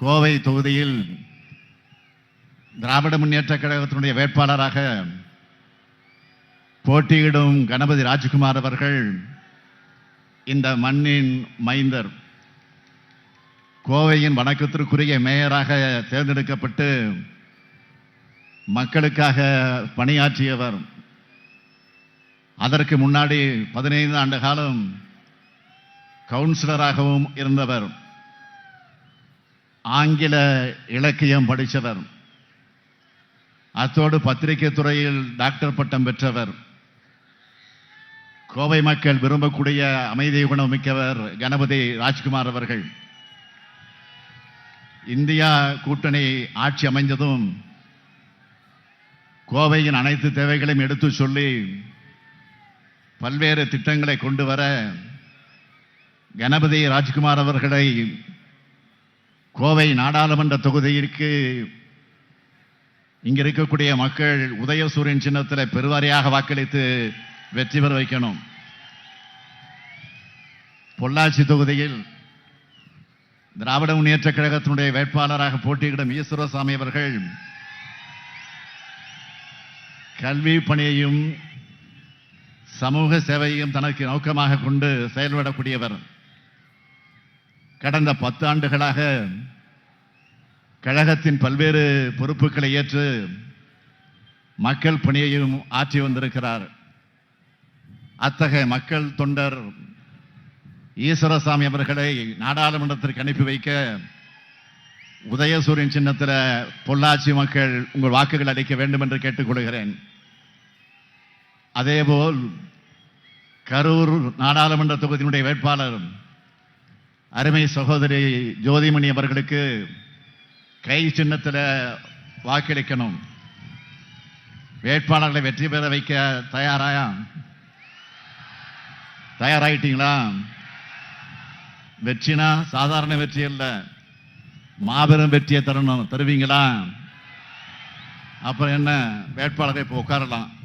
கோவை தொகுதியில் திராவிட முன்னேற்ற கழகத்தினுடைய வேட்பாளராக போட்டியிடும் கணபதி ராஜ்குமார் அவர்கள் இந்த மண்ணின் மைந்தர் கோவையின் வணக்கத்திற்குரிய மேயராக தேர்ந்தெடுக்கப்பட்டு மக்களுக்காக பணியாற்றியவர். அதற்கு முன்னாடி பதினைந்து ஆண்டு காலம் கவுன்சிலராகவும் இருந்தவர். ஆங்கில இலக்கியம் படித்தவர் அத்தோடு பத்திரிகை துறையில் டாக்டர் பட்டம் பெற்றவர். கோவை மக்கள் விரும்பக்கூடிய அமைதி குணம் மிக்கவர் கணபதி ராஜ்குமார் அவர்கள். இந்தியா கூட்டணி ஆட்சி அமைந்ததும் கோவையின் அனைத்து தேவைகளையும் எடுத்து சொல்லி பல்வேறு திட்டங்களை கொண்டு வர கணபதி ராஜ்குமார் அவர்களை கோவை நாடாளுமன்ற தொகுதியிற்கு இங்க இருக்கக்கூடிய மக்கள் உதயசூரியன் சின்னத்தில் பெருவாரியாக வாக்களித்து வெற்றி பெற வைக்கணும். பொள்ளாச்சி தொகுதியில் திராவிட முன்னேற்ற கழகத்தினுடைய வேட்பாளராக போட்டியிடும் ஈஸ்வரசாமி அவர்கள் கல்வி பணியையும் சமூக சேவையையும் தனக்கு நோக்கமாக கொண்டு செயல்படக்கூடியவர். கடந்த பத்து ஆண்டுகளாக கழகத்தின் பல்வேறு பொறுப்புகளை ஏற்று மக்கள் பணியையும் ஆற்றி வந்திருக்கிறார். அத்தகைய மக்கள் தொண்டர் ஈஸ்வரசாமி அவர்களை நாடாளுமன்றத்திற்கு அனுப்பி வைக்க உதயசூரியன் சின்னத்தில் பொள்ளாச்சி மக்கள் உங்கள் வாக்குகள் அளிக்க வேண்டும் என்று கேட்டுக்கொள்கிறேன். அதேபோல் கரூர் நாடாளுமன்ற தொகுதியினுடைய வேட்பாளர் அருமை சகோதரி ஜோதிமணி அவர்களுக்கு கை சின்னத்தில் வாக்களிக்கணும். வேட்பாளர்களை வெற்றி பெற வைக்க தயாராயா? தயாராகிட்டீங்களா வெற்றினா சாதாரண வெற்றி இல்லை மாபெரும் வெற்றியை தரணும் தருவீங்களா? அப்புறம் என்ன? வேட்பாளரை இப்போ உட்காரலாம்.